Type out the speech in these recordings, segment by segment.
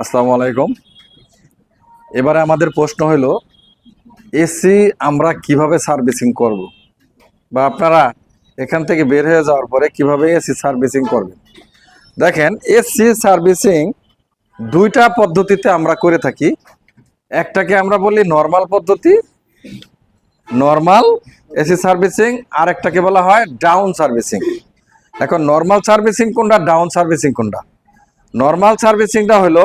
আসসালামু আলাইকুম। এবারে আমাদের প্রশ্ন হলো এসি আমরা কীভাবে সার্ভিসিং করব? বা আপনারা এখান থেকে বের হয়ে যাওয়ার পরে কীভাবে এসি সার্ভিসিং করবেন? দেখেন এসি সার্ভিসিং দুইটা পদ্ধতিতে আমরা করে থাকি। একটাকে আমরা বলি নর্মাল পদ্ধতি নর্মাল এসি সার্ভিসিং আর একটাকে বলা হয় ডাউন সার্ভিসিং। এখন নর্মাল সার্ভিসিং কোনটা ডাউন সার্ভিসিং কোনটা? নর্মাল সার্ভিসিংটা হলো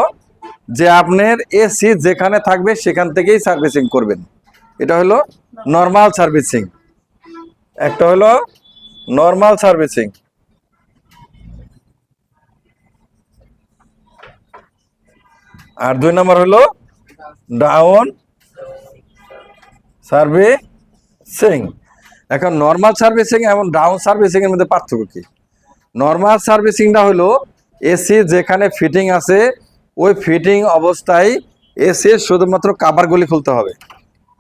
যে আপনার এসি যেখানে থাকবে সেখান থেকেই সার্ভিসিং করবেন। এটা হলো নর্মাল সার্ভিসিং একটা হলো নর্মাল সার্ভিসিং আর দুই নম্বর হলো ডাউন সার্ভিসিং এখন নর্মাল সার্ভিসিং এবং ডাউন সার্ভিসিং এর মধ্যে পার্থক্য কি? নর্মাল সার্ভিসিংটা হলো এসি যেখানে ফিটিং আছে, ওই ফিটিং অবস্থায় এসি শুধুমাত্র কাভারগুলি খুলতে হবে।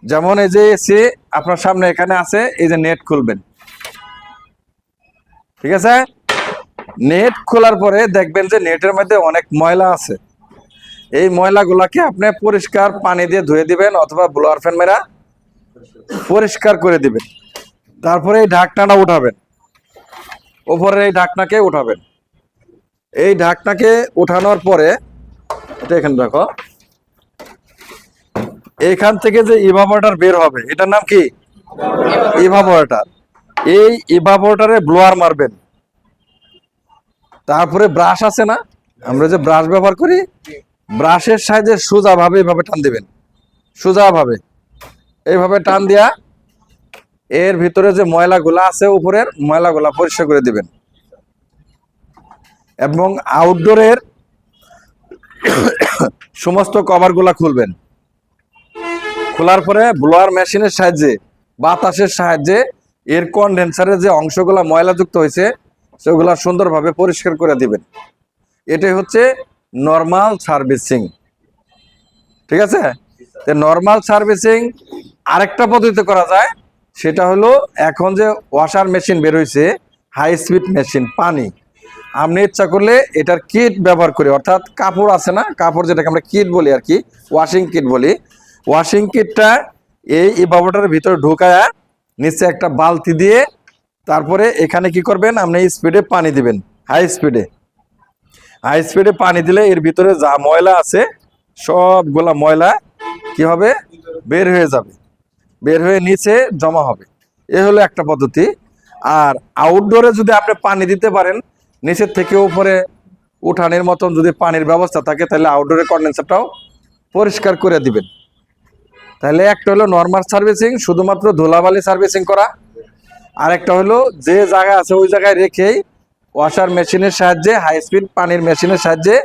যেমন এই যে এসি আপনার সামনে এখানে আছে, এই যে নেট খুলবেন। ঠিক আছে? নেট খোলার পরে দেখবেন যে নেটের মধ্যে অনেক ময়লা আছে। এই ময়লাগুলাকে আপনি পরিষ্কার পানি দিয়ে ধুয়ে দিবেন অথবা ব্লোয়ার ফ্যান মেরা পরিষ্কার করে দিবেন। তারপরে এই ঢাকনাটা উঠাবেন। উপরের এই ঢাকনাকে উঠাবেন। এই ঢাকনাকে উঠানোর পরে, এটা এখানে দেখো এইখান থেকে যে ইভাপোরেটর বের হবে, এটার নাম কি? ইভাপোরেটর এই ইভাপোরেটরে ব্লোয়ার মারবেন। তারপরে ব্রাশ আছে না? আমরা যে ব্রাশ ব্যবহার করি ব্রাশের সাহায্যে সোজা ভাবে এইভাবে টান দিবেন। সোজা ভাবে এইভাবে টান দিয়া, এর ভিতরে যে ময়লাগুলা আছে, উপরের ময়লাগুলা পরিষ্কার করে দিবেন। এবং আউটডোরের সমস্ত কভারগুলা খুলবেন। খোলার পরে ব্লোয়ার মেশিনের সাহায্যে, বাতাসের সাহায্যে এর কন্ডেন্সারের যে অংশগুলা ময়লাযুক্ত হয়েছে, সেগুলা সুন্দরভাবে পরিষ্কার করে দিবেন। এটাই হচ্ছে নর্মাল সার্ভিসিং ঠিক আছে? নর্মাল সার্ভিসিং আরেকটা পদ্ধতিতে করা যায়, সেটা হলো এখন যে ওয়াশার মেশিন বের হয়েছে হাই স্পিড মেশিন পানি। আপনি ইচ্ছা করলে এটার কিট ব্যবহার করি। অর্থাৎ কাপড় আছে না, কাপড় যেটাকে আমরা কিট বলি আর কি ওয়াশিং কিট বলি। ওয়াশিং কিটটা এই ইভাবোটারের ভিতরে ঢুকায়া নিচে একটা বালতি দিয়ে তারপরে এখানে কি করবেন, আপনি স্পিডে পানি দিবেন হাই স্পিডে হাই স্পিডে পানি দিলে এর ভিতরে যা ময়লা আছে, সবগুলা ময়লা কি হবে? বের হয়ে যাবে। বের হয়ে নিচে জমা হবে। এ হলো একটা পদ্ধতি। আর আউটডোরে যদি আপনি পানি দিতে পারেন নিচের থেকে উপরে উঠানের মতন যদি পানির ব্যবস্থা থাকে, তাহলে আউটডোরের কন্ডেন্সারটাও পরিষ্কার করে দিবেন। তাহলে একটা হলো নর্মাল সার্ভিসিং শুধুমাত্র ধুলাবালি সার্ভিসিং করা। আর একটা হলো যে জায়গা আছে, ওই জায়গায় রেখেই ওয়াশার মেশিনের সাহায্যে হাই স্পিড পানির মেশিনের সাহায্যে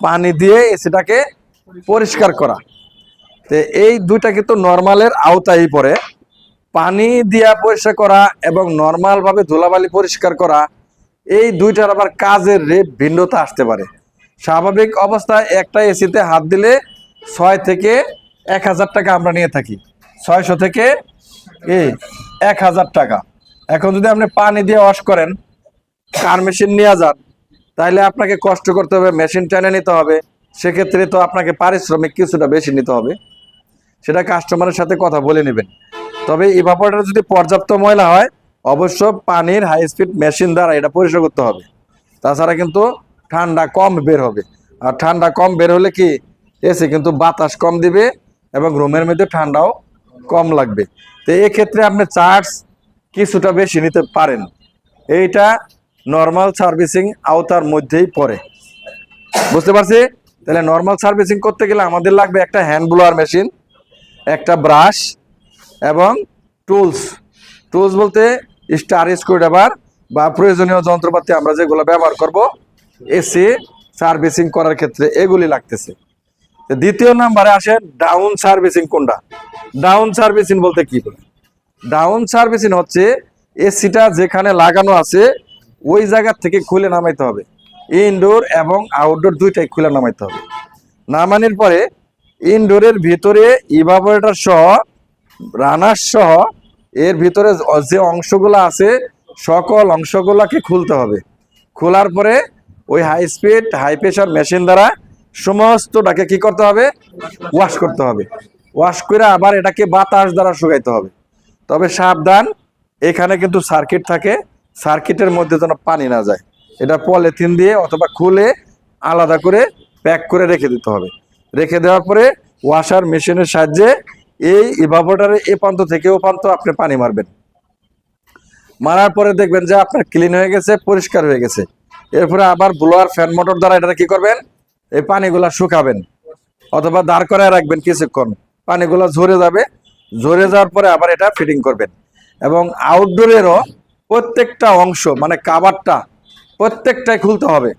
পানি দিয়ে সেটাকে পরিষ্কার করা। তো এই দুইটা কিন্তু নর্মালের আওতায় পড়ে। পানি দিয়া পরিষ্কার করা এবং নর্মালভাবে ধুলাবালি পরিষ্কার করা এই দুইটার আবার কাজের রেট ভিন্নতা আসতে পারে। স্বাভাবিক অবস্থায় একটা এসিতে হাত দিলে ছয় থেকে এক হাজার টাকা আমরা নিয়ে থাকি। ছয়শো থেকে এই এক হাজার টাকা। এখন যদি আপনি পানি দিয়ে ওয়াশ করেন, কার মেশিন নিয়ে যান তাহলে আপনাকে কষ্ট করতে হবে, মেশিন টেনে নিতে হবে। সেক্ষেত্রে তো আপনাকে পারিশ্রমিক কিছুটা বেশি নিতে হবে। সেটা কাস্টমারের সাথে কথা বলে নেবেন। তবে ইভাপোরেটর যদি পর্যাপ্ত ময়লা হয় অবশ্য পানির হাই স্পিড মেশিন দ্বারা এটা পরিষ্কার করতে হবে। তাছাড়া কিন্তু ঠান্ডা কম বের হবে। আর ঠান্ডা কম বের হলে কি? এসে কিন্তু বাতাস কম দিবে এবং রুমের মধ্যে ঠান্ডাও কম লাগবে। তো এক্ষেত্রে আপনি চার্জ কিছুটা বেশি নিতে পারেন। এইটা নর্মাল সার্ভিসিং আওতার মধ্যেই পড়ে। বুঝতে পারছি? তাহলে নর্মাল সার্ভিসিং করতে গেলে আমাদের লাগবে একটা হ্যান্ড ব্লোয়ার মেশিন একটা ব্রাশ এবং টুলস টুলস বলতে স্টার স্ক্রুড্রাইভার বা প্রয়োজনীয় যন্ত্রপাতি আমরা যেগুলো ব্যবহার করব এসি সার্ভিসিং করার ক্ষেত্রে এগুলি লাগতেছে। দ্বিতীয় নাম্বারে আসে ডাউন সার্ভিসিং কোনটা? ডাউন সার্ভিসিং বলতে কি বলে ডাউন সার্ভিসিং হচ্ছে এসিটা যেখানে লাগানো আছে, ওই জায়গার থেকে খুলে নামাইতে হবে। ইনডোর এবং আউটডোর দুইটাই খুলে নামাইতে হবে। নামানোর পরে ইনডোরের ভিতরে ইভাপোরেটর সহ রানার সহ এর ভিতরে যে অংশগুলো আছে, সকল অংশগুলোকে খুলতে হবে। খোলার পরে ওই high speed high pressure machine দ্বারা সমস্তটাকে কি করতে হবে? ওয়াশ করতে হবে। ওয়াশ করে আবার এটাকে বাতাস দ্বারা শুকাইতে হবে। তবে সাবধান, এখানে কিন্তু সার্কিট থাকে। সার্কিটের মধ্যে যেন পানি না যায়। এটা পলিথিন দিয়ে অথবা খুলে আলাদা করে প্যাক করে রেখে দিতে হবে। রেখে দেওয়ার পরে ওয়াশার মেশিনের সাহায্যে এই ইভাপোটারে এ প্রান্ত থেকে ও প্রান্ত আপনি পানি মারবেন। মারার পরে দেখবেন যে আপনার ক্লিন হয়ে গেছে, পরিষ্কার হয়ে গেছে। এরপরে আবার ব্লোয়ার, ফ্যান, মোটর দ্বারা এটা কি করবেন? এই পানিগুলা শুকাবেন। অথবা দাঁড় করায় রাখবেন কিছুক্ষণ। পানিগুলো ঝরে যাবে। ঝরে যাওয়ার পরে আবার এটা ফিটিং করবেন। এবং আউটডোরেরও প্রত্যেকটা অংশ মানে কাবারটা, প্রত্যেকটাই খুলতে হবে।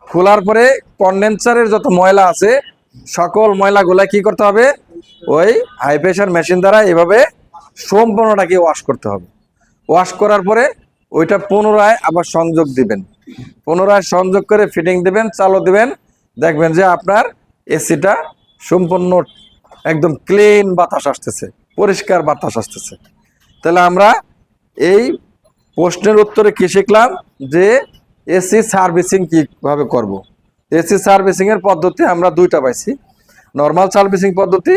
খোলার পরে কন্ডেন্সারের যত ময়লা আছে, সকল ময়লাগুলা কি করতে হবে? ওই হাই প্রেশার মেশিন দ্বারা এভাবে সম্পূর্ণটাকে ওয়াশ করতে হবে। ওয়াশ করার পরে ওইটা পুনরায় আবার সংযোগ দিবেন। পুনরায় সংযোগ করে ফিটিং দিবেন, চালু দিবেন। দেখবেন যে আপনার এসিটা সম্পূর্ণ একদম ক্লিন বাতাস আসতেছে, পরিষ্কার বাতাস আসতেছে। তাহলে আমরা এই প্রশ্নের উত্তরে কি শিখলাম? যে এসি সার্ভিসিং কীভাবে করব। এসি সার্ভিসিংয়ের পদ্ধতি আমরা দুইটা পাইছি। নর্মাল সার্ভিসিং পদ্ধতি,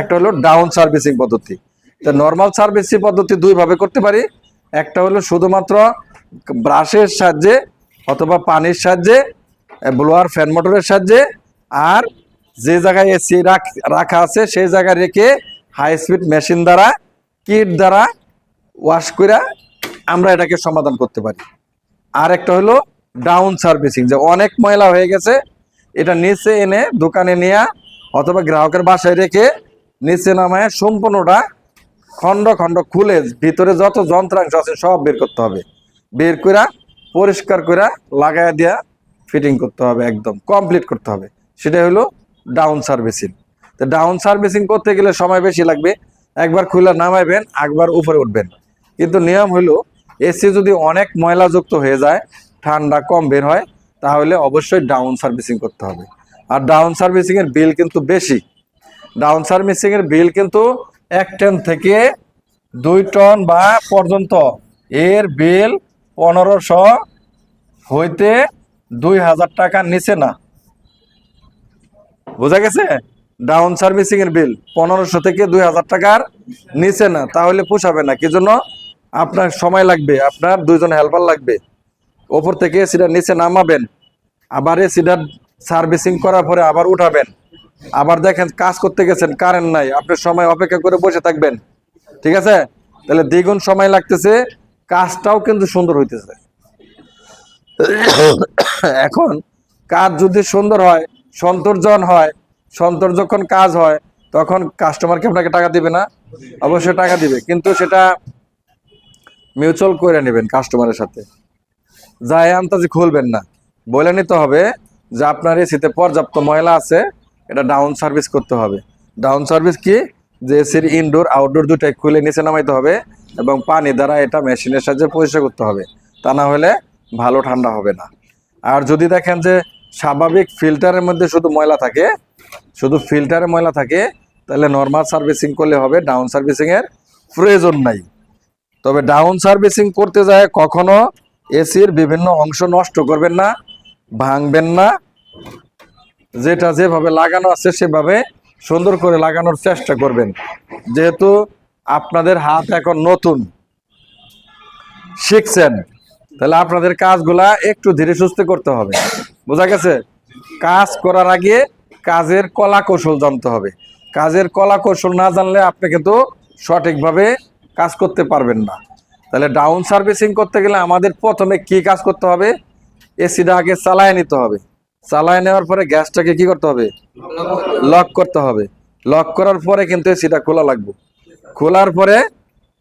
একটা হলো ডাউন সার্ভিসিং পদ্ধতি। তো নর্মাল সার্ভিসিং পদ্ধতি দুইভাবে করতে পারি। একটা হলো শুধুমাত্র ব্রাশের সাহায্যে অথবা পানির সাহায্যে ব্লোয়ার ফ্যান মোটরের সাহায্যে, আর যে জায়গায় এসি রাখা আছে সেই জায়গায় রেখে হাই স্পিড মেশিন দ্বারা কিট দ্বারা ওয়াশ করে আমরা এটাকে সমাধান করতে পারি। আর একটা হলো ডাউন সার্ভিসিং যে অনেক ময়লা হয়ে গেছে, এটা নিচে এনে দোকানে নিয়ে অথবা গ্রাহকের বাসায় রেখে নিচে নামায় সম্পূর্ণটা খণ্ড খণ্ড খুলে ভিতরে যত যন্ত্রাংশ আছে সব বের করতে হবে। বের করে পরিষ্কার করে লাগাই দেওয়া ফিটিং করতে হবে একদম কমপ্লিট করতে হবে। সেটা হলো ডাউন সার্ভিসিং তো ডাউন সার্ভিসিং করতে গেলে সময় বেশি লাগবে। একবার খুলে নামাইবেন, একবার উপরে উঠবেন। কিন্তু নিয়ম হলো এসি যদি অনেক ময়লাযুক্ত হয়ে যায়, ঠান্ডা কম বের হয়, তাহলে অবশ্যই ডাউন সার্ভিসিং করতে হবে। আর ডাউন সার্ভিসিং এর বিল কিন্তু বেশি। ডাউন সার্ভিসিং এর বিল কিন্তু এক টন থেকে দুই টন বা পর্যন্ত। এর বিল পনেরোশো হইতে দুই হাজার টাকার নিচে না। বোঝা গেছে? ডাউন সার্ভিসিং এর বিল পনেরোশো থেকে দুই হাজার টাকার নিচে না। তাহলে পোষাবে না। কি জন্য? আপনার সময় লাগবে। আপনার দুইজন হেল্পার লাগবে। ওপর থেকে এসিটা নিচে নামাবেন। আবার এসিটা সার্ভিসিং করার পরে আবার উঠাবেন। আবার দেখেন কাজ করতে গেছেন, কারেন্ট নাই। আপনি সময় অপেক্ষা করে বসে থাকবেন। ঠিক আছে? তাহলে দ্বিগুণ সময় লাগতেছে, কাজটাও কিন্তু সুন্দর হইতেছে। এখন কাজ যদি সুন্দর হয়, সন্তর্জন হয়, সন্তর যখন কাজ হয়, তখন কাস্টমারকে আপনাকে টাকা দিবে না? অবশ্যই টাকা দিবে। কিন্তু সেটা মিউচুয়াল করে নেবেন কাস্টমারের সাথে। যাই আন্তাজি খুলবেন না। বলে নিতে হবে যে আপনার এসিতে পর্যাপ্ত ময়লা আছে, এটা ডাউন সার্ভিস করতে হবে। ডাউন সার্ভিস কি? যে এসির ইনডোর আউটডোর দুটাই খুলে নিচে নামাইতে হবে এবং পানি দ্বারা এটা মেশিনের সাহায্যে পরিষ্কার করতে হবে। তা না হলে ভালো ঠান্ডা হবে না। আর যদি দেখেন যে স্বাভাবিক ফিল্টারের মধ্যে শুধু ময়লা থাকে, শুধু ফিল্টারে ময়লা থাকে, তাহলে নর্মাল সার্ভিসিং করলে হবে ডাউন সার্ভিসিংয়ের প্রয়োজন নাই। তবে ডাউন সার্ভিসিং করতে যায় কখনো এসির বিভিন্ন অংশ নষ্ট করবেন না ভাঙবেন না। যেটা যেভাবে লাগানো আছে সেভাবে সুন্দর করে লাগানোর চেষ্টা করবেন। যেহেতু আপনাদের হাত এখন নতুন, শিখছেন, তাহলে আপনাদের কাজগুলা একটু ধীরে সুস্থে করতে হবে। বোঝা গেছে? কাজ করার আগে কাজের কলা কৌশল জানতে হবে। কাজের কলা কৌশল না জানলে আপনি কিন্তু সঠিকভাবে কাজ করতে পারবেন না। তাহলে ডাউন সার্ভিসিং করতে গেলে আমাদের প্রথমে কি কাজ করতে হবে? এসিটা আগে চালায় নিতে হবে। চালায় নেওয়ার পরে গ্যাসটাকে কি করতে হবে? লক করতে হবে। লক করার পরে কিন্তু এসিটা খোলা লাগবে। খোলার পরে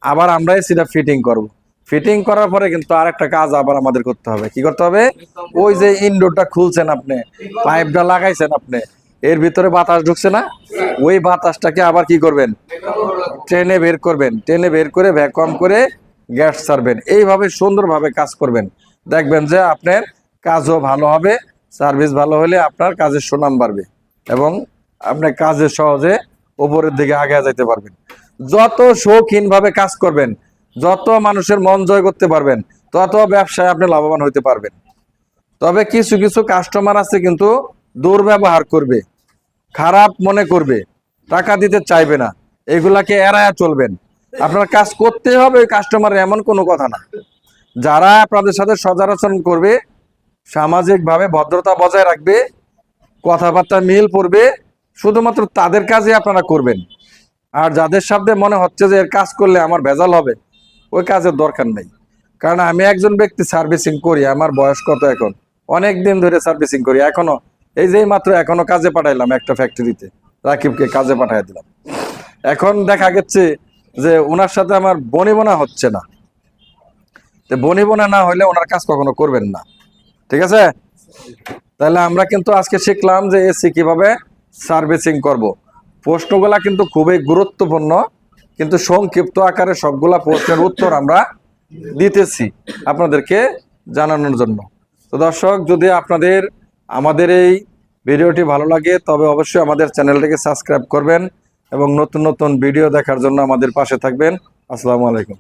আবার আমরা এসিটা ফিটিং করব। ফিটিং করার পরে কিন্তু আরেকটা কাজ আবার আমাদের করতে হবে। কি করতে হবে? ওই যে ইনডোরটা খুলছেন আপনি পাইপটা লাগাইছেন আপনি, এর ভিতরে বাতাস ঢুকছে না? ওই বাতাসটাকে আবার কি করবেন? ট্রেনে বের করবেন। ট্রেনে বের করে ভ্যাকুয়াম করে গ্যাস ছাড়বেন। এইভাবে সুন্দরভাবে কাজ করবেন। দেখবেন যে আপনার কাজও ভালো হবে সার্ভিস ভালো হলে আপনার কাজের সুনাম বাড়বে এবং আপনি কাজে সহজে উপরের দিকে আগে যেতে পারবেন। যত শৌখিনভাবে কাজ করবেন, যত মানুষের মন জয় করতে পারবেন, তত ব্যবসায় আপনি লাভবান হতে পারবেন। তবে কিছু কিছু কাস্টমার আছে কিন্তু দুর্ব্যবহার করবে, খারাপ মনে করবে, টাকা দিতে চাইবে না, এগুলাকে এড়ায়া চলবেন। আপনার কাজ করতে হবে ওই এমন কোনো কথা না। যারা আপনাদের সাথে সদাচরণ করবে সামাজিকভাবে ভদ্রতা বজায় রাখবে, কথাবার্তা মিল পড়বে, শুধুমাত্র তাদের কাজে আপনারা করবেন। আর যাদের সাথে মনে হচ্ছে যে এর কাজ করলে আমার ভেজাল হবে, ওই কাজের দরকার নেই। কারণ আমি একজন ব্যক্তি সার্ভিসিং করি, আমার বয়স কত এখন? অনেক দিন ধরে সার্ভিসিং করি, এখনও, এই যে মাত্র এখনও কাজে পাঠাইলাম একটা ফ্যাক্টরিতে, রাকিবকে কাজে পাঠাই দিলাম। এখন দেখা গেছে যে ওনার সাথে আমার বনিবনা হচ্ছে না। বনিবনা না হলে ওনার কাজ কখনো করবেন না। ঠিক আছে? তাহলে আমরা কিন্তু আজকে শিখলাম যে এসি কীভাবে সার্ভিসিং করব। প্রশ্নগুলা কিন্তু খুবই গুরুত্বপূর্ণ, কিন্তু সংক্ষিপ্ত আকারে সবগুলা প্রশ্নের উত্তর আমরা দিতেছি আপনাদেরকে জানানোর জন্য। তো দর্শক, যদি আপনাদের, আমাদের এই ভিডিওটি ভালো লাগে, তবে অবশ্যই আমাদের চ্যানেলটিকে সাবস্ক্রাইব করবেন এবং নতুন নতুন ভিডিও দেখার জন্য আমাদের পাশে থাকবেন। আসসালামু আলাইকুম।